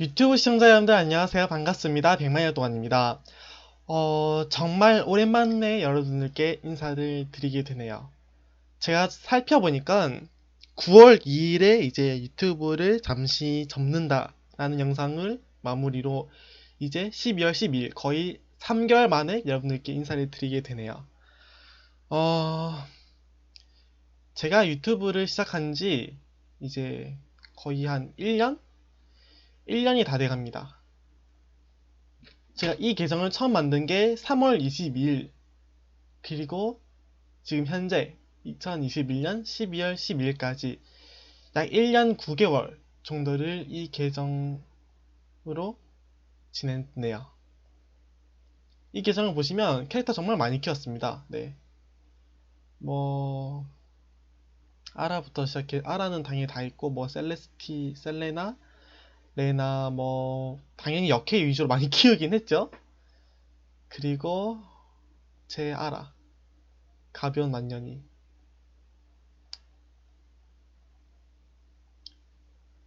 유튜브 시청자 여러분들 안녕하세요. 반갑습니다. 백만여 동안입니다. 어, 정말 오랜만에 여러분들께 인사를 드리게 되네요. 제가 살펴보니까 9월 2일에 이제 유튜브를 잠시 접는다라는 영상을 마무리로 이제 12월 12일 거의 3개월 만에 여러분들께 인사를 드리게 되네요. 어, 제가 유튜브를 시작한 지 이제 거의 한 1년? 1년이 다 돼갑니다. 제가 이 계정을 처음 만든 게 3월 22일, 그리고 지금 현재 2021년 12월 12일까지 약 1년 9개월 정도를 이 계정으로 지냈네요. 이 계정을 보시면 캐릭터 정말 많이 키웠습니다. 네. 뭐, 아라부터 시작해, 아라는 당연히 다 있고, 뭐, 셀레스티, 셀레나, 레나 뭐 당연히 역해 위주로 많이 키우긴 했죠. 그리고 제 아라 가벼운 만년이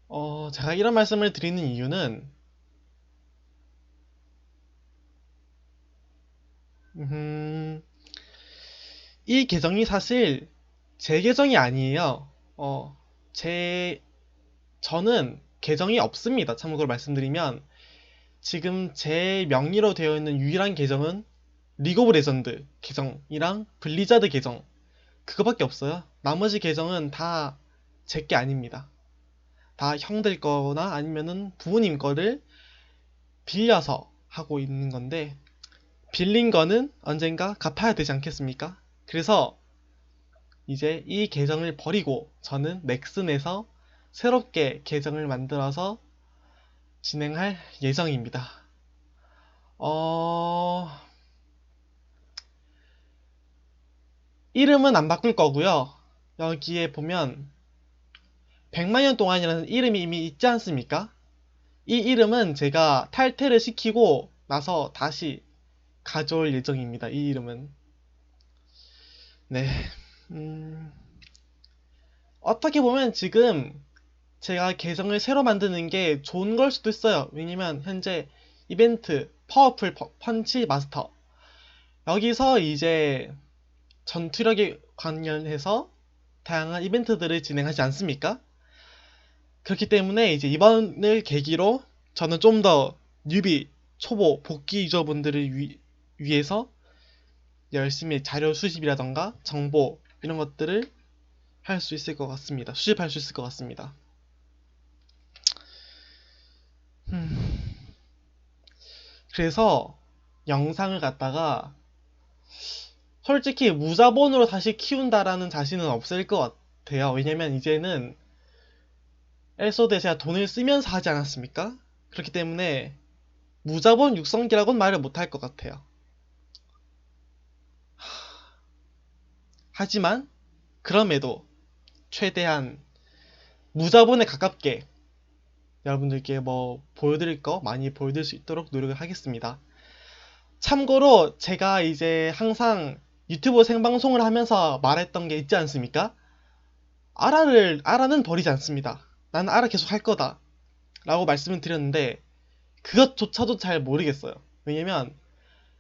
어 제가 이런 말씀을 드리는 이유는 음, 이 계정이 사실 제 계정이 아니에요. 어, 제 저는 계정이 없습니다. 참고로 말씀드리면 지금 제 명의로 되어 있는 유일한 계정은 리그 오브 레전드 계정이랑 블리자드 계정 그거밖에 없어요. 나머지 계정은 다 제 게 아닙니다. 다 형들 거나 아니면은 부모님 거를 빌려서 하고 있는 건데 빌린 거는 언젠가 갚아야 되지 않겠습니까? 그래서 이제 이 계정을 버리고 저는 넥슨에서 새롭게 계정을 만들어서 진행할 예정입니다. 어... 이름은 안 바꿀 거고요. 여기에 보면 100만년 동안이라는 이름이 이미 있지 않습니까? 이 이름은 제가 탈퇴를 시키고 나서 다시 가져올 예정입니다. 이 이름은. 네. 음... 어떻게 보면 지금 제가 계정을 새로 만드는 게 좋은 걸 수도 있어요. 왜냐면 현재 이벤트 파워풀 펀치 마스터 여기서 이제 전투력에 관련해서 다양한 이벤트들을 진행하지 않습니까? 그렇기 때문에 이제 이번을 계기로 저는 좀 더 뉴비 초보 복귀 유저분들을 위, 위해서 열심히 자료 수집이라던가 정보 이런 것들을 할 수 있을 것 같습니다. 수집할 수 있을 것 같습니다. 음. 그래서 영상을 갖다가 솔직히 무자본으로 다시 키운다라는 자신은 없을 것 같아요. 왜냐면 이제는 엘소드에 제가 돈을 쓰면서 하지 않았습니까? 그렇기 때문에 무자본 육성기라고는 말을 못할 것 같아요. 하지만 그럼에도 최대한 무자본에 가깝게 여러분들께 뭐 보여드릴 거 많이 보여드릴 수 있도록 노력을 하겠습니다. 참고로 제가 이제 항상 유튜브 생방송을 하면서 말했던 게 있지 않습니까? 아라를, 아라는 버리지 않습니다. 나는 아라 계속 할 거다. 라고 말씀을 드렸는데, 그것조차도 잘 모르겠어요. 왜냐면,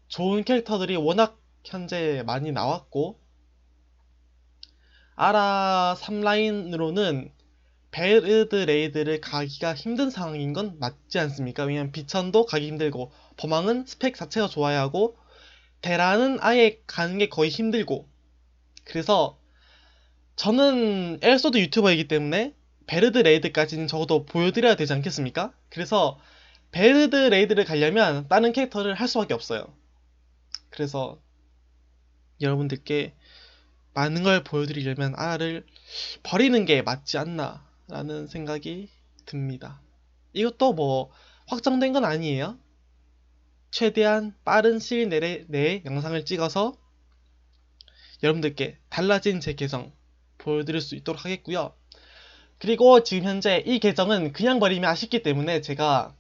좋은 캐릭터들이 워낙 현재 많이 나왔고, 아라 3라인으로는 베르드 레이드를 가기가 힘든 상황인 건 맞지 않습니까? 왜냐면 비천도 가기 힘들고 범왕은 스펙 자체가 좋아야 하고 대라는 아예 가는 게 거의 힘들고 그래서 저는 엘소드 유튜버이기 때문에 베르드 레이드까지는 적어도 보여드려야 되지 않겠습니까? 그래서 베르드 레이드를 가려면 다른 캐릭터를 할 수밖에 없어요. 그래서 여러분들께 많은 걸 보여드리려면 아를 버리는 게 맞지 않나 라는 생각이 듭니다. 이것도 뭐 확정된 건 아니에요. 최대한 빠른 시일 내에, 내에 영상을 찍어서 여러분들께 달라진 제 계정 보여드릴 수 있도록 하겠고요. 그리고 지금 현재 이 계정은 그냥 버리면 아쉽기 때문에 제가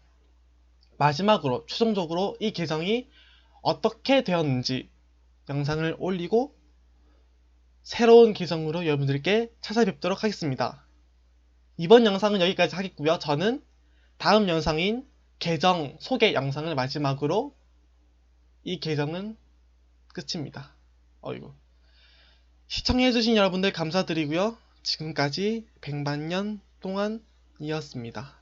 마지막으로 최종적으로 이 계정이 어떻게 되었는지 영상을 올리고 새로운 계정으로 여러분들께 찾아뵙도록 하겠습니다. 이번 영상은 여기까지 하겠고요. 저는 다음 영상인 계정 소개 영상을 마지막으로 이 계정은 끝입니다. 어이구. 시청해주신 여러분들 감사드리고요. 지금까지 백만년 동안이었습니다.